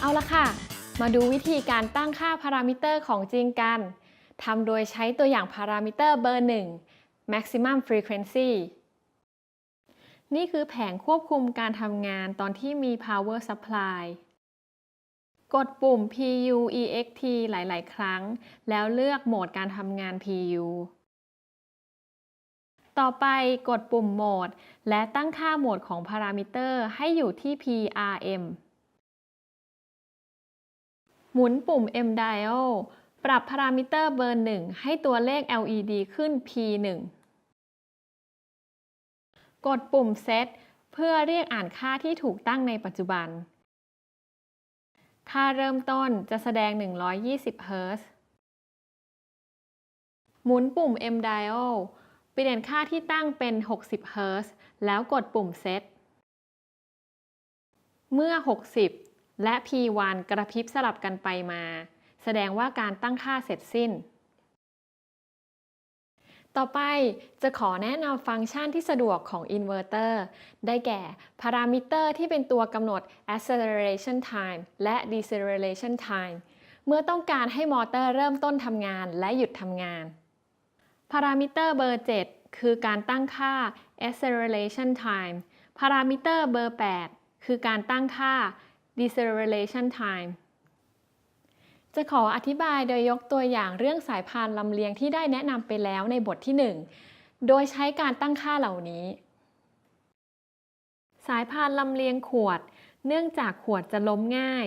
เอาละค่ะ มาดูวิธีการตั้งค่าพารามิเตอร์ของจริงกัน ทำโดยใช้ตัวอย่างพารามิเตอร์เบอร์ 1 maximum frequency นี่คือแผงควบคุมการทำงานตอนที่มี power supply กดปุ่ม PU EXT หลาย ๆ ครั้ง แล้วเลือกโหมดการทำงาน PU ต่อไปกดปุ่มโหมด และตั้งค่าโหมดของพารามิเตอร์ให้อยู่ที่ PRM หมุนปุ่ม M dial ปรับพารามิเตอร์เบอร์ 1 ให้ตัวเลข LED ขึ้น P1 กดปุ่ม Set เพื่อเรียกอ่านค่าที่ถูกตั้งในปัจจุบัน ค่าเริ่มต้นจะแสดง 120 เฮิรตซ์หมุนปุ่ม M dial เปลี่ยนค่าที่ตั้งเป็น 60 เฮิรตซ์แล้วกดปุ่ม Set เมื่อ 60 และ P1 กระพริบสลับกันไปมา แสดงว่าการตั้งค่าเสร็จสิ้น ต่อไปจะขอแนะนำฟังก์ชันที่สะดวกของอินเวอร์เตอร์ได้แก่พารามิเตอร์ที่เป็นตัวกำหนด acceleration time และ deceleration time เมื่อต้องการให้มอเตอร์เริ่มต้นทำงานและหยุดทำงาน พารามิเตอร์เบอร์ 7 คือการตั้งค่า acceleration time พารามิเตอร์เบอร์ 8 คือการตั้งค่า deceleration time จะขออธิบายโดยยกตัวอย่างเรื่องสายพานลำเลียงที่ได้แนะนำไปแล้วในบทที่ 1 โดยใช้การตั้งค่าเหล่านี้ สายพานลำเลียงขวด เนื่องจากขวดจะล้มง่าย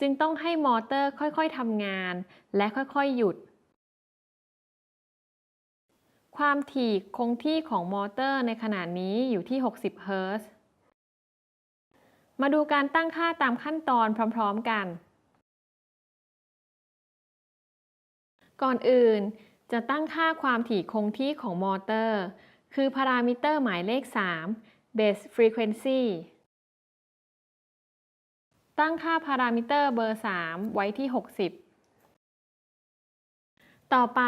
จึงต้องให้มอเตอร์ค่อยๆทำงาน และค่อยๆหยุด ความถี่คงที่ของมอเตอร์ในขณะนี้อยู่ที่ 60 เฮิรตซ์ มาดูการตั้งค่าตามขั้นตอนพร้อมๆกัน ก่อนอื่น จะตั้งค่าความถี่คงที่ของมอเตอร์ คือพารามิเตอร์หมายเลข 3 base frequency ตั้งค่าพารามิเตอร์เบอร์ 3 ไว้ที่ 60 ต่อไป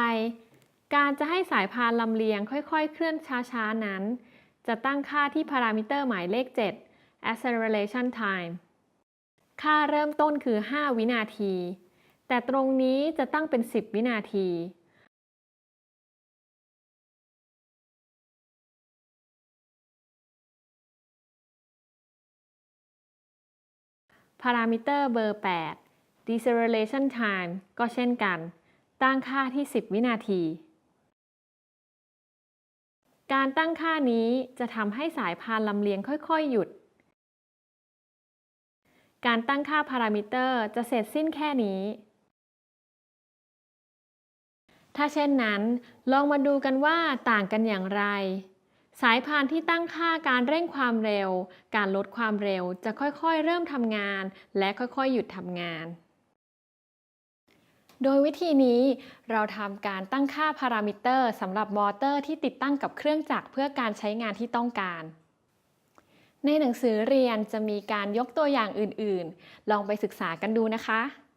การจะให้สายพานลำเลียงค่อยๆ เคลื่อนช้าๆ นั้น จะตั้งค่าที่พารามิเตอร์หมายเลข 7 acceleration time ค่าเริ่มต้นคือ 5 วินาที แต่ตรงนี้จะตั้งเป็น 10 วินาที พารามิเตอร์เบอร์ 8 deceleration time ก็เช่นกัน ตั้งค่าที่ 10 วินาที การตั้งค่านี้จะทำให้สายพานลำเลียงค่อย ๆ หยุด การตั้งค่าพารามิเตอร์จะเสร็จสิ้นแค่นี้ ถ้าเช่นนั้น ลองมาดูกันว่าต่างกันอย่างไร สายพานที่ตั้งค่าการเร่งความเร็ว การลดความเร็วจะค่อยๆ เริ่มทำงาน และค่อยๆ หยุดทำงานโดยวิธีนี้เราทำการตั้งค่าพารามิเตอร์สำหรับมอเตอร์ที่ติดตั้งกับเครื่องจักรเพื่อการใช้งานที่ต้องการ ในหนังสือเรียนจะมีการยกตัวอย่างอื่นๆ ลองไปศึกษากันดูนะคะ